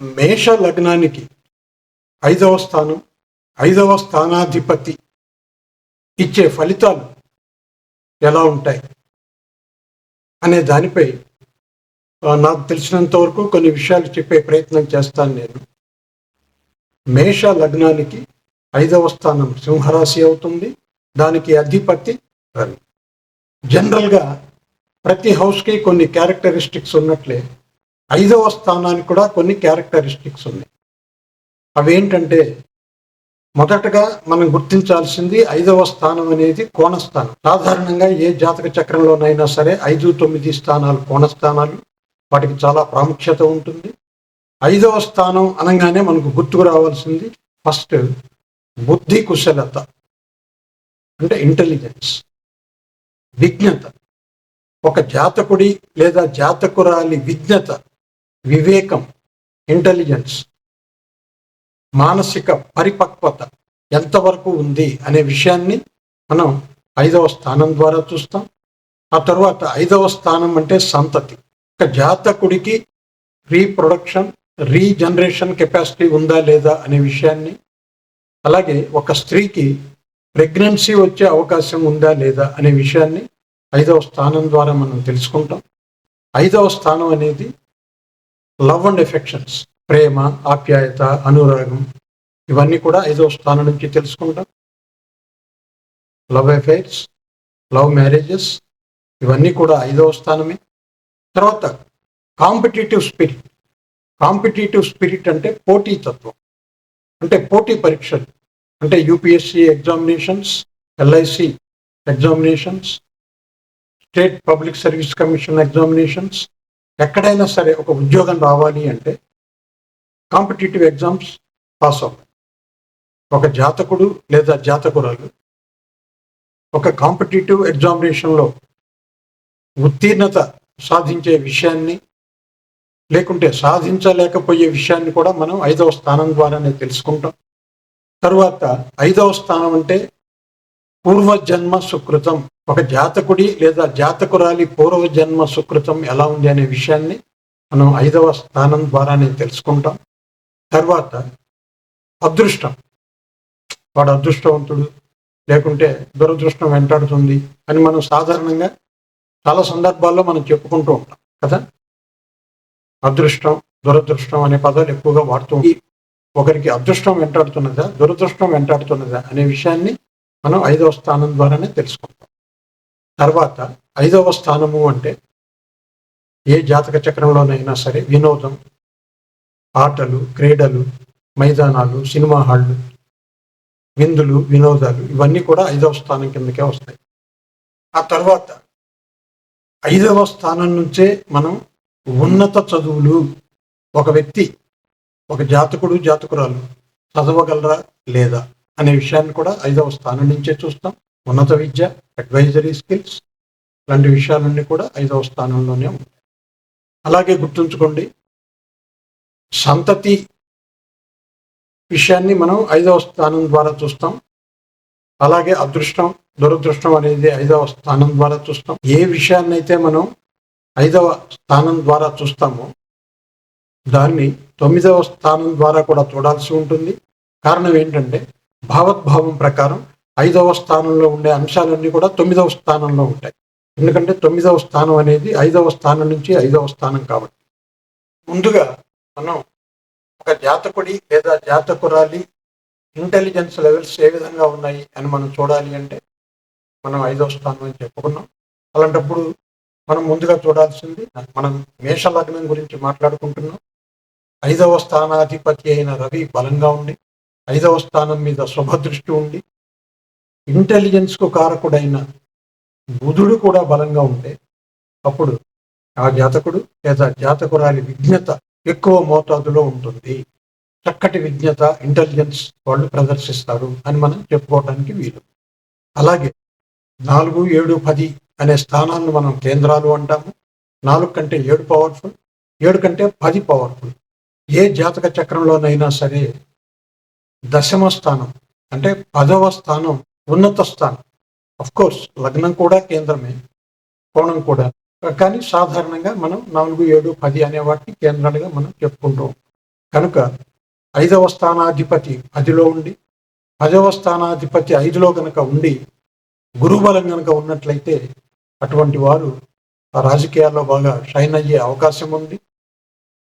మేష లగ్నానికి ఐదవ స్థానం ఐదవ స్థానాధిపతి ఇచ్చే ఫలితాలు ఎలా ఉంటాయి అనే దానిపై నాకు తెలిసినంత వరకు కొన్ని విషయాలు చెప్పే ప్రయత్నం చేస్తాను నేను. మేష లగ్నానికి ఐదవ స్థానం సింహరాశి అవుతుంది దానికి అధిపతి రవి. జనరల్గా ప్రతి హౌస్కి కొన్ని క్యారెక్టరిస్టిక్స్ ఉన్నట్లే ఐదవ స్థానానికి కూడా కొన్ని క్యారెక్టరిస్టిక్స్ ఉన్నాయి. అవేంటంటే మొదటగా మనం గుర్తించాల్సింది ఐదవ స్థానం అనేది కోణస్థానం. సాధారణంగా ఏ జాతక చక్రంలోనైనా సరే ఐదు తొమ్మిది స్థానాలు కోణస్థానాలు వాటికి చాలా ప్రాముఖ్యత ఉంటుంది. ఐదవ స్థానం అనగానే మనకు గుర్తుకు రావాల్సింది ఫస్ట్ బుద్ధి కుశలత అంటే ఇంటెలిజెన్స్ విజ్ఞత. ఒక జాతకుడి లేదా జాతకురాలి విజ్ఞత వివేకం ఇంటెలిజెన్స్ మానసిక పరిపక్వత ఎంతవరకు ఉంది అనే విషయాన్ని మనం ఐదవ స్థానం ద్వారా చూస్తాం. ఆ తర్వాత ఐదవ స్థానం అంటే సంతతి. ఒక జాతకుడికి రీప్రొడక్షన్ రీజనరేషన్ కెపాసిటీ ఉందా లేదా అనే విషయాన్ని అలాగే ఒక స్త్రీకి ప్రెగ్నెన్సీ వచ్చే అవకాశం ఉందా లేదా అనే విషయాన్ని ఐదవ స్థానం ద్వారా మనం తెలుసుకుంటాం. ఐదవ స్థానం అనేది లవ్ అండ్ ఎఫెక్షన్స్ ప్రేమ ఆప్యాయత అనురాగం ఇవన్నీ కూడా ఐదవ స్థానం నుంచి తెలుసుకుంటాం. లవ్ అఫైర్స్ లవ్ మ్యారేజెస్ ఇవన్నీ కూడా ఐదవ స్థానమే. తర్వాత కాంపిటేటివ్ స్పిరిట్. కాంపిటేటివ్ స్పిరిట్ అంటే పోటీ తత్వం. అంటే పోటీ పరీక్షలు. అంటే UPSC examinations LIC examinations state public service commission examinations ఎక్కడైనా సరే ఒక ఉద్యోగం రావాలి అంటే కాంపిటేటివ్ ఎగ్జామ్స్ పాస్ అవ్వాలి. ఒక జాతకుడు లేదా జాతకురాలు ఒక కాంపిటేటివ్ ఎగ్జామినేషన్లో ఉత్తీర్ణత సాధించే విషయాన్ని లేకుంటే సాధించలేకపోయే విషయాన్ని కూడా మనం ఐదవ స్థానం ద్వారానే తెలుసుకుంటాం. తరువాత ఐదవ స్థానం అంటే పూర్వజన్మ సుకృతం. ఒక జాతకుడి లేదా జాతకురాలి పూర్వజన్మ సుకృతం ఎలా ఉంది అనే విషయాన్ని మనం ఐదవ స్థానం ద్వారానే తెలుసుకుంటాం. తర్వాత అదృష్టం. వాడు అదృష్టవంతుడు లేకుంటే దురదృష్టం వెంటాడుతుంది అని మనం సాధారణంగా చాలా సందర్భాల్లో మనం చెప్పుకుంటూ ఉంటాం కదా? అదృష్టం దురదృష్టం అనే పదాలు ఎక్కువగా వాడుతూ ఒకరికి అదృష్టం వెంటాడుతున్నదా దురదృష్టం వెంటాడుతున్నదా అనే విషయాన్ని మనం ఐదవ స్థానం ద్వారానే తెలుసుకుంటాం. తర్వాత ఐదవ స్థానము అంటే ఏ జాతక చక్రంలోనైనా సరే వినోదం ఆటలు క్రీడలు మైదానాలు సినిమా హాళ్ళు విందులు వినోదాలు ఇవన్నీ కూడా ఐదవ స్థానం కిందకే వస్తాయి. ఆ తర్వాత ఐదవ స్థానం నుంచే మనం ఉన్నత చదువులు ఒక వ్యక్తి ఒక జాతకుడు జాతకురాలు చదవగలరా లేదా అనే విషయాన్ని కూడా ఐదవ స్థానం నుంచే చూస్తాం. ఉన్నత విద్య అడ్వైజరీ స్కిల్స్ లాంటి విషయాలన్నీ కూడా ఐదవ స్థానంలోనే ఉంటాయి. అలాగే గుర్తుంచుకోండి సంతతి విషయాన్ని మనం ఐదవ స్థానం ద్వారా చూస్తాం. అలాగే అదృష్టం దురదృష్టం అనేది ఐదవ స్థానం ద్వారా చూస్తాం. ఏ విషయాన్ని అయితే మనం ఐదవ స్థానం ద్వారా చూస్తామో దాన్ని తొమ్మిదవ స్థానం ద్వారా కూడా చూడాల్సి ఉంటుంది. కారణం ఏంటంటే భావోద్భావం ప్రకారం ఐదవ స్థానంలో ఉండే అంశాలన్నీ కూడా తొమ్మిదవ స్థానంలో ఉంటాయి. ఎందుకంటే తొమ్మిదవ స్థానం అనేది ఐదవ స్థానం నుంచి ఐదవ స్థానం కాబట్టి. ముందుగా మనం ఒక జాతకుడి లేదా జాతకురాలి ఇంటెలిజెన్స్ లెవెల్స్ ఏ విధంగా ఉన్నాయి అని మనం చూడాలి అంటే మనం ఐదవ స్థానం అని చెప్పుకున్నాం. అలాంటప్పుడు మనం ముందుగా చూడాల్సింది మనం మేష లగ్నం గురించి మాట్లాడుకుంటున్నాం. ఐదవ స్థానాధిపతి అయిన రవి బలంగా ఉండి ఐదవ స్థానం మీద శుభదృష్టి ఉండి ఇంటెలిజెన్స్కు కారకుడైన బుధుడు కూడా బలంగా ఉంటే అప్పుడు ఆ జాతకుడు లేదా జాతకురాలి విజ్ఞత ఎక్కువ మోతాదులో ఉంటుంది. చక్కటి విజ్ఞత ఇంటెలిజెన్స్ వాళ్ళు ప్రదర్శిస్తారు అని మనం చెప్పుకోవడానికి వీలు. అలాగే నాలుగు ఏడు పది అనే స్థానాలను మనం కేంద్రాలు అంటాము. నాలుగు కంటే ఏడు పవర్ఫుల్ ఏడు కంటే పది పవర్ఫుల్. ఏ జాతక చక్రంలోనైనా సరే దశమ స్థానం అంటే పదవ స్థానం ఉన్నత స్థానం అఫ్ కోర్స్ లగ్నం కూడా కేంద్రమే కోణం కూడా. కానీ సాధారణంగా మనం నాలుగు ఏడు పది అనే వాటిని కేంద్రాలుగా మనం చెప్పుకుంటాం. కనుక ఐదవ స్థానాధిపతి పదిలో ఉండి పదవ స్థానాధిపతి ఐదులో కనుక ఉండి గురుబలం కనుక ఉన్నట్లయితే అటువంటి వారు ఆ రాజకీయాల్లో బాగా షైన్ అయ్యే అవకాశం ఉంది.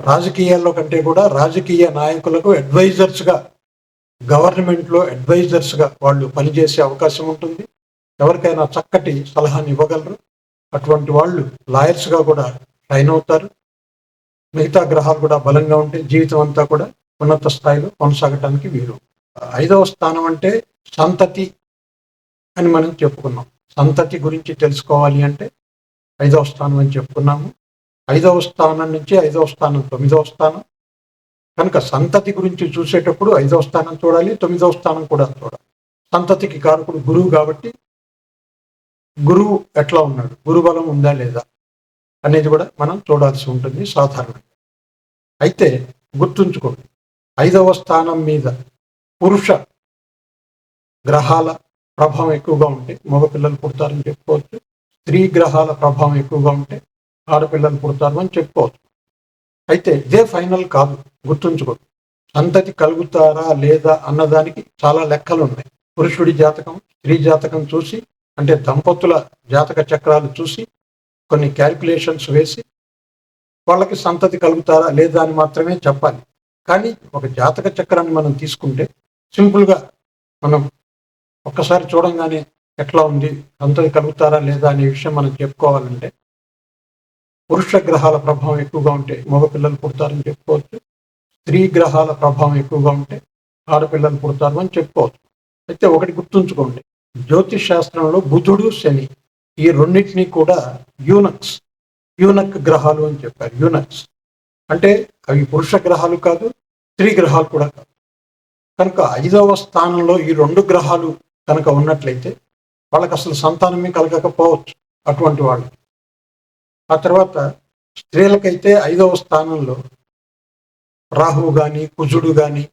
రాజకీయాల్లో కంటే కూడా రాజకీయ నాయకులకు అడ్వైజర్స్గా గవర్నమెంట్లో అడ్వైజర్స్గా వాళ్ళు పనిచేసే అవకాశం ఉంటుంది. ఎవరికైనా చక్కటి సలహాని ఇవ్వగలరు. అటువంటి వాళ్ళు లాయర్స్గా కూడా ట్రైన్ అవుతారు. మిగతా గ్రహాలు కూడా బలంగా ఉంటే జీవితం అంతా కూడా ఉన్నత స్థాయిలో కొనసాగటానికి వీలు. ఐదవ స్థానం అంటే సంతతి అని మనం చెప్పుకున్నాం. సంతతి గురించి తెలుసుకోవాలి అంటే ఐదవ స్థానం అని చెప్పుకున్నాము. ఐదవ స్థానం నుంచి ఐదవ స్థానం తొమ్మిదవ స్థానం కనుక సంతతి గురించి చూసేటప్పుడు ఐదవ స్థానం చూడాలి తొమ్మిదవ స్థానం కూడా చూడాలి. సంతతికి కారకుడు గురువు కాబట్టి గురువు ఎట్లా ఉన్నాడు? గురుబలం ఉందా లేదా అనేది కూడా మనం చూడాల్సి ఉంటుంది సాధారణంగా. అయితే గుర్తుంచుకోండి ఐదవ స్థానం మీద పురుష గ్రహాల ప్రభావం ఎక్కువగా ఉంటే మగపిల్లలు పుడతారని చెప్పుకోవచ్చు స్త్రీ గ్రహాల ప్రభావం ఎక్కువగా ఉంటే ఆడపిల్లలు పుడతారు అని చెప్పుకోవచ్చు. అయితే ఇదే ఫైనల్ కాదు. గుర్తుంచుకో. సంతతి కలుగుతారా లేదా అన్నదానికి చాలా లెక్కలు ఉన్నాయి పురుషుడి జాతకం స్త్రీ జాతకం చూసి అంటే దంపతుల జాతక చక్రాలు చూసి కొన్ని క్యాల్కులేషన్స్ వేసి వాళ్ళకి సంతతి కలుగుతారా లేదా అని మాత్రమే చెప్పాలి. కానీ ఒక జాతక చక్రాన్ని మనం తీసుకుంటే సింపుల్గా మనం ఒక్కసారి చూడంగానే ఎట్లా ఉంది సంతతి కలుగుతారా లేదా అనే విషయం మనం చెప్పుకోవాలంటే పురుష గ్రహాల ప్రభావం ఎక్కువగా ఉంటే మగపిల్లలు పుడతారని చెప్పుకోవచ్చు. స్త్రీ గ్రహాల ప్రభావం ఎక్కువగా ఉంటే ఆడపిల్లలు పుడతారు అని చెప్పుకోవచ్చు. అయితే ఒకటి గుర్తుంచుకోండి. జ్యోతిష్ శాస్త్రంలో బుధుడు శని ఈ రెండింటినీ కూడా యూనక్స్ యూనక్ గ్రహాలు అని చెప్పారు. యూనక్స్. అంటే అవి పురుష గ్రహాలు కాదు స్త్రీ గ్రహాలు కూడా కాదు. కనుక ఐదవ స్థానంలో ఈ రెండు గ్రహాలు కనుక ఉన్నట్లయితే వాళ్ళకి అసలు సంతానమే కలగకపోవచ్చు అటువంటి వాళ్ళు ఆ తర్వాత స్త్రీలకైతే ఐదవ స్థానంలో రాహువు కానీ కుజుడు కానీ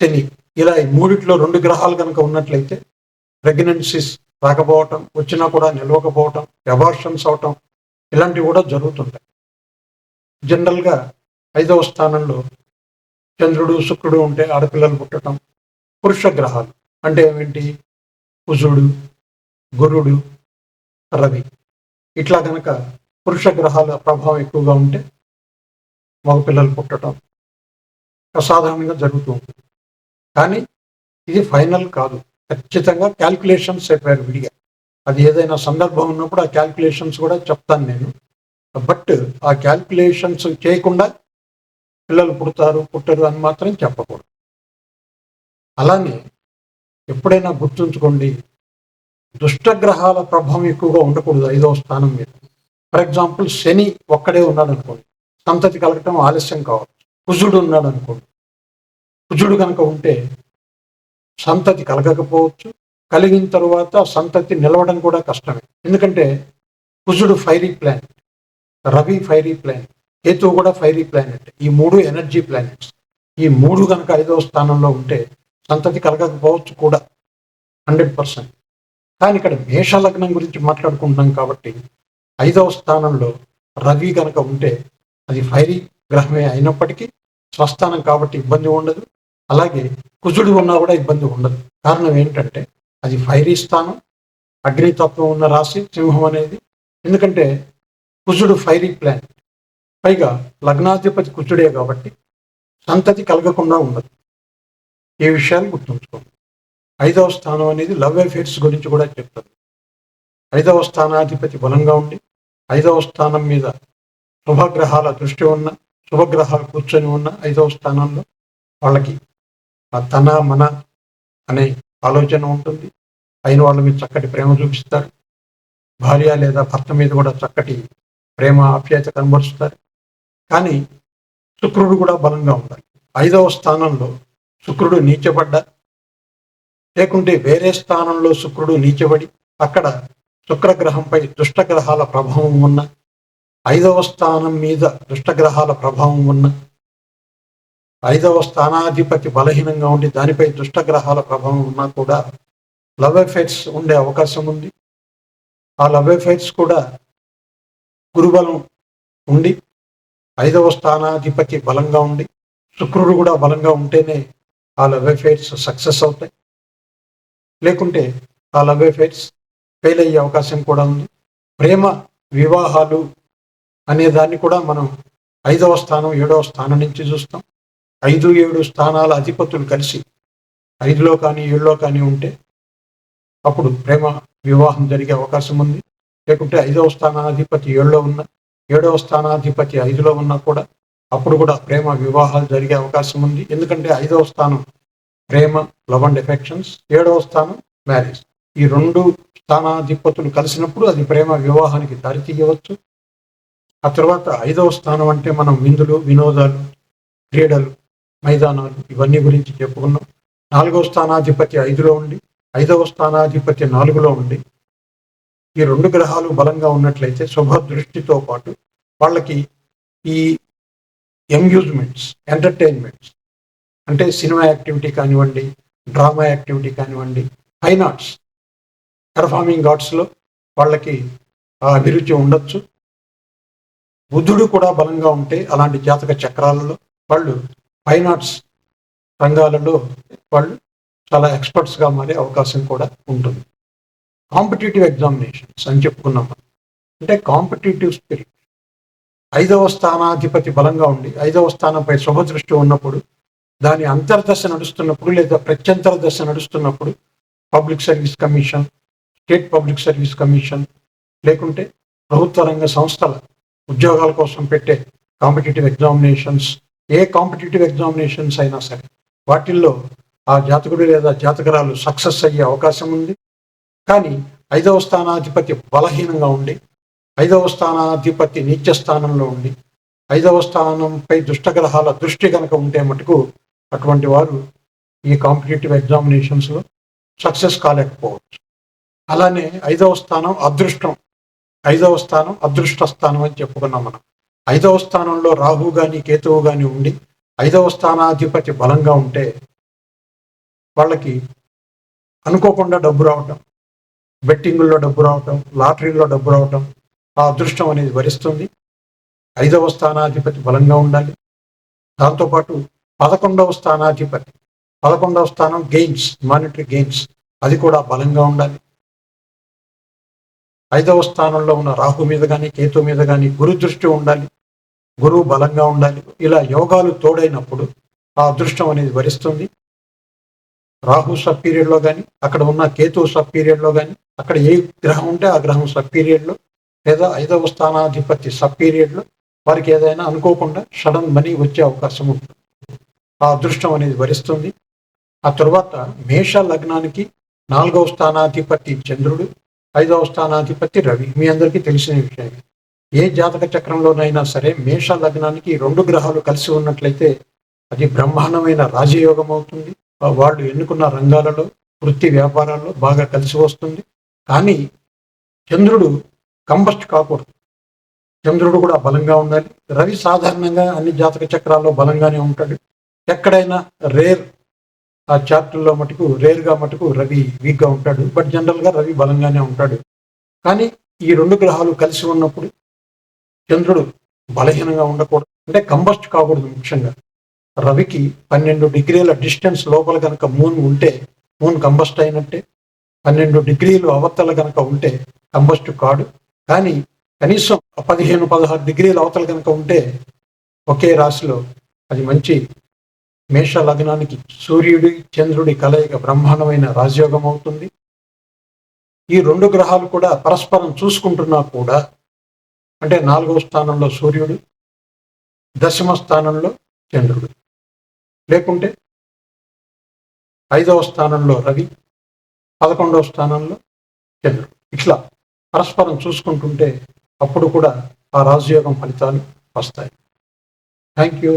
శని ఇలా ఈ మూడిట్లో రెండు గ్రహాలు కనుక ఉన్నట్లయితే ప్రెగ్నెన్సీస్ రాకపోవటం వచ్చినా కూడా నిలవకపోవటం ఎబార్షన్స్ అవటం ఇలాంటివి కూడా జరుగుతుంటాయి. జనరల్గా ఐదవ స్థానంలో చంద్రుడు శుక్రుడు ఉంటే ఆడపిల్లలు పుట్టడం పురుష గ్రహాలు అంటే ఏమిటి? కుజుడు గురుడు రవి ఇట్లా కనుక పురుష గ్రహాల ప్రభావం ఎక్కువగా ఉంటే మగపిల్లలు పుట్టడం అసాధారణంగా జరుగుతూ ఉంటుంది. కానీ ఇది ఫైనల్ కాదు. ఖచ్చితంగా క్యాల్కులేషన్స్ చెప్పారు విడిగా అది ఏదైనా సందర్భం ఉన్నప్పుడు ఆ క్యాల్కులేషన్స్ కూడా చెప్తాను నేను. బట్ ఆ క్యాల్కులేషన్స్ చేయకుండా పిల్లలు పుడతారు పుట్టరు అని మాత్రం చెప్పకూడదు. అలానే ఎప్పుడైనా గుర్తుంచుకోండి దుష్టగ్రహాల ప్రభావం ఎక్కువగా ఉండకూడదు ఐదవ స్థానం మీద. ఫర్ ఎగ్జాంపుల్ శని ఒక్కడే ఉన్నాడు అనుకోండి సంతతి కలగటం ఆలస్యం కావచ్చు. కుజుడు ఉన్నాడు అనుకోండి కుజుడు కనుక ఉంటే సంతతి కలగకపోవచ్చు. కలిగిన తరువాత సంతతి నిలవడం కూడా కష్టమే. ఎందుకంటే కుజుడు fiery planet Ravi fiery planet కేతువు కూడా ఫైరీ ప్లానెట్ ఈ మూడు ఎనర్జీ ప్లానెట్స్ ఈ మూడు కనుక ఐదవ స్థానంలో ఉంటే సంతతి కలగకపోవచ్చు కూడా హండ్రెడ్ పర్సెంట్ కానీ ఇక్కడ మేష లగ్నం గురించి మాట్లాడుకుంటున్నాం కాబట్టి ఐదవ స్థానంలో రవి కనుక ఉంటే అది ఫైరీ గ్రహమే అయినప్పటికీ స్వస్థానం కాబట్టి ఇబ్బంది ఉండదు. అలాగే కుజుడు ఉన్నా కూడా ఇబ్బంది ఉండదు. కారణం ఏంటంటే అది ఫైరీ స్థానం అగ్నితత్వం ఉన్న రాశి సింహం అనేది. ఎందుకంటే కుజుడు ఫైరీ ప్లాన్. పైగా లగ్నాధిపతి కుజుడే కాబట్టి సంతతి కలగకుండా ఉండదు. ఈ విషయాలు గుర్తుంచుకోండి. ఐదవ స్థానం అనేది లవ్ అఫేర్స్ గురించి కూడా చెప్తుంది. ఐదవ స్థానాధిపతి బలంగా ఉండి ఐదవ స్థానం మీద శుభగ్రహాల దృష్టి ఉన్న శుభగ్రహాలు కూర్చొని ఉన్న ఐదవ స్థానంలో వాళ్ళకి ఆ తన మన అనే ఆలోచన ఉంటుంది. అయిన వాళ్ళ మీద చక్కటి ప్రేమ చూపిస్తారు. భార్య లేదా భర్త మీద కూడా చక్కటి ప్రేమ ఆప్యాయత కనబరుస్తారు. కానీ శుక్రుడు కూడా బలంగా ఉండాలి. ఐదవ స్థానంలో శుక్రుడు నీచబడ్డ లేకుంటే వేరే స్థానంలో శుక్రుడు నీచబడి అక్కడ శుక్రగ్రహంపై దుష్టగ్రహాల ప్రభావం ఉన్న ఐదవ స్థానం మీద దుష్టగ్రహాల ప్రభావం ఉన్న ఐదవ స్థానాధిపతి బలహీనంగా ఉండి దానిపై దుష్టగ్రహాల ప్రభావం ఉన్నా కూడా లవ్ ఎఫెక్ట్స్ ఉండే అవకాశం ఉంది. ఆ లవ్ ఎఫెక్ట్స్ కూడా గురుబలం ఉండి ఐదవ స్థానాధిపతి బలంగా ఉండి శుక్రుడు కూడా బలంగా ఉంటేనే ఆ లవ్ అఫైర్స్ సక్సెస్ అవుతాయి. లేకుంటే ఆ లవ్ ఎఫైట్స్ ఫెయిల్ అయ్యే అవకాశం కూడా ఉంది. ప్రేమ వివాహాలు అనే దాన్ని కూడా మనం ఐదవ స్థానం ఏడవ స్థానం నుంచి చూస్తాం. ఐదు ఏడు స్థానాల అధిపతులు కలిసి ఐదులో కానీ ఏడులో కానీ ఉంటే అప్పుడు ప్రేమ వివాహం జరిగే అవకాశం ఉంది. లేకుంటే ఐదవ స్థానాధిపతి ఏడులో ఉన్న ఏడవ స్థానాధిపతి ఐదులో ఉన్నా కూడా అప్పుడు కూడా ప్రేమ వివాహాలు జరిగే అవకాశం ఉంది. ఎందుకంటే ఐదవ స్థానం ప్రేమ లవ్ అండ్ ఎఫెక్షన్స్ ఏడవ స్థానం మ్యారేజ్. ఈ రెండు స్థానాధిపతులు కలిసినప్పుడు అది ప్రేమ వివాహానికి దారితీయవచ్చు. ఆ తర్వాత ఐదవ స్థానం అంటే మనం విందులు వినోదాలు క్రీడలు మైదానాలు ఇవన్నీ గురించి చెప్పుకున్నాం. నాలుగవ స్థానాధిపతి ఐదులో ఉండి ఐదవ స్థానాధిపతి నాలుగులో ఉండి ఈ రెండు గ్రహాలు బలంగా ఉన్నట్లయితే శుభ దృష్టితో పాటు వాళ్ళకి ఈ ఎంగ్యూజ్మెంట్స్ ఎంటర్టైన్మెంట్స్ అంటే సినిమా యాక్టివిటీ కానివ్వండి డ్రామా యాక్టివిటీ కానివ్వండి ఫైన్ ఆర్ట్స్ పెర్ఫార్మింగ్ ఆర్ట్స్లో వాళ్ళకి ఆ అభిరుచి ఉండొచ్చు. బుద్ధుడు కూడా బలంగా ఉంటే అలాంటి జాతక చక్రాలలో వాళ్ళు ఫైన్ ఆర్ట్స్ రంగాలలో వాళ్ళు చాలా ఎక్స్పర్ట్స్గా మారే అవకాశం కూడా ఉంటుంది. కాంపిటేటివ్ ఎగ్జామినేషన్స్ అని చెప్పుకున్నాం అంటే కాంపిటేటివ్ స్పిరిట్ ఐదవ స్థానాధిపతి బలంగా ఉండి ఐదవ స్థానంపై శుభదృష్టి ఉన్నప్పుడు దాని అంతర్దశ నడుస్తున్నప్పుడు లేదా ప్రత్యంతర దశ నడుస్తున్నప్పుడు public service commission state public service commission లేకుంటే ప్రభుత్వ రంగ సంస్థల ఉద్యోగాల కోసం పెట్టే కాంపిటేటివ్ ఎగ్జామినేషన్స్ ఏ కాంపిటేటివ్ ఎగ్జామినేషన్స్ అయినా సరే వాటిల్లో ఆ జాతకుడు లేదా జాతకరాలు సక్సెస్ అయ్యే అవకాశం ఉంది. కానీ ఐదవ స్థానాధిపతి బలహీనంగా ఉండి ఐదవ స్థానాధిపతి నీచ స్థానంలో ఉండి ఐదవ స్థానంపై దుష్టగ్రహాల దృష్టి కనుక ఉంటే మటుకు అటువంటి వారు ఈ కాంపిటేటివ్ ఎగ్జామినేషన్స్లో సక్సెస్ కాలేకపోవచ్చు. అలానే ఐదవ స్థానం అదృష్టం. ఐదవ స్థానం అదృష్ట స్థానం అని చెప్పుకున్నాం మనం. ఐదవ స్థానంలో రాహు కానీ కేతువు కానీ ఉండి ఐదవ స్థానాధిపతి బలంగా ఉంటే వాళ్ళకి అనుకోకుండా డబ్బు రావటం బెట్టింగుల్లో డబ్బు రావటం లాటరీలో డబ్బు రావటం ఆ అదృష్టం అనేది వరిస్తుంది. ఐదవ స్థానాధిపతి బలంగా ఉండాలి. దాంతోపాటు పదకొండవ స్థానాధిపతి పదకొండవ స్థానం గెయిన్స్ మానిటరీ గెయిన్స్ అది కూడా బలంగా ఉండాలి. ఐదవ స్థానంలో ఉన్న రాహు మీద కానీ కేతు మీద కానీ గురు దృష్టి ఉండాలి గురువు బలంగా ఉండాలి. ఇలా యోగాలు తోడైనప్పుడు ఆ అదృష్టం అనేది వరిస్తుంది. రాహు సబ్ పీరియడ్లో కానీ అక్కడ ఉన్న కేతు సబ్ పీరియడ్లో కానీ అక్కడ ఏ గ్రహం ఉంటే ఆ గ్రహం సబ్ పీరియడ్లో లేదా ఐదవ స్థానాధిపతి సబ్ పీరియడ్లో వారికి ఏదైనా అనుకోకుండా సడన్ మనీ వచ్చే అవకాశం ఉంటుంది. ఆ అదృష్టం అనేది వరిస్తుంది. ఆ తర్వాత మేష లగ్నానికి నాలుగవ స్థానాధిపతి చంద్రుడు ఐదవ స్థానాధిపతి రవి. మీ అందరికీ తెలిసిన విషయం. ఏ జాతక చక్రంలోనైనా సరే మేష లగ్నానికి రెండు గ్రహాలు కలిసి ఉన్నట్లయితే అది బ్రహ్మాండమైన రాజయోగం అవుతుంది. వాళ్ళు ఎన్నుకున్న రంగాలలో వృత్తి వ్యాపారాల్లో బాగా కలిసి వస్తుంది. కానీ చంద్రుడు కంబస్ట్ కాకూడదు. చంద్రుడు కూడా బలంగా ఉండాలి. రవి సాధారణంగా అన్ని జాతక చక్రాల్లో బలంగానే ఉంటాడు. ఎక్కడైనా రేర్ ఆ చాప్టర్లో మటుకు రేర్గా మటుకు రవి వీక్గా ఉంటాడు. బట్ జనరల్గా రవి బలంగానే ఉంటాడు. కానీ ఈ రెండు గ్రహాలు కలిసి ఉన్నప్పుడు చంద్రుడు బలహీనంగా ఉండకూడదు. అంటే కంబస్ట్ కాకూడదు ముఖ్యంగా. రవికి పన్నెండు డిగ్రీల డిస్టెన్స్ లోపల కనుక మూన్ ఉంటే మూన్ కంబస్ట్ అయినట్టే పన్నెండు డిగ్రీలు అవతల కనుక ఉంటే కంబస్ట్ కాడు. కానీ కనీసం పదిహేను పదహారు డిగ్రీల అవతల కనుక ఉంటే ఒకే రాశిలో అది మంచి మేష లగ్నానికి సూర్యుడి చంద్రుడి కలయిక బ్రహ్మాండమైన రాజయోగం అవుతుంది ఈ రెండు గ్రహాలు కూడా పరస్పరం చూసుకుంటున్నా కూడా అంటే నాలుగవ స్థానంలో సూర్యుడు దశమ స్థానంలో చంద్రుడు. లేకుంటే ఐదవ స్థానంలో రవి పదకొండవ స్థానంలో చంద్రుడు. ఇట్లా పరస్పరం చూసుకుంటుంటే అప్పుడు కూడా ఆ రాజయోగం ఫలితాలు వస్తాయి. Thank you.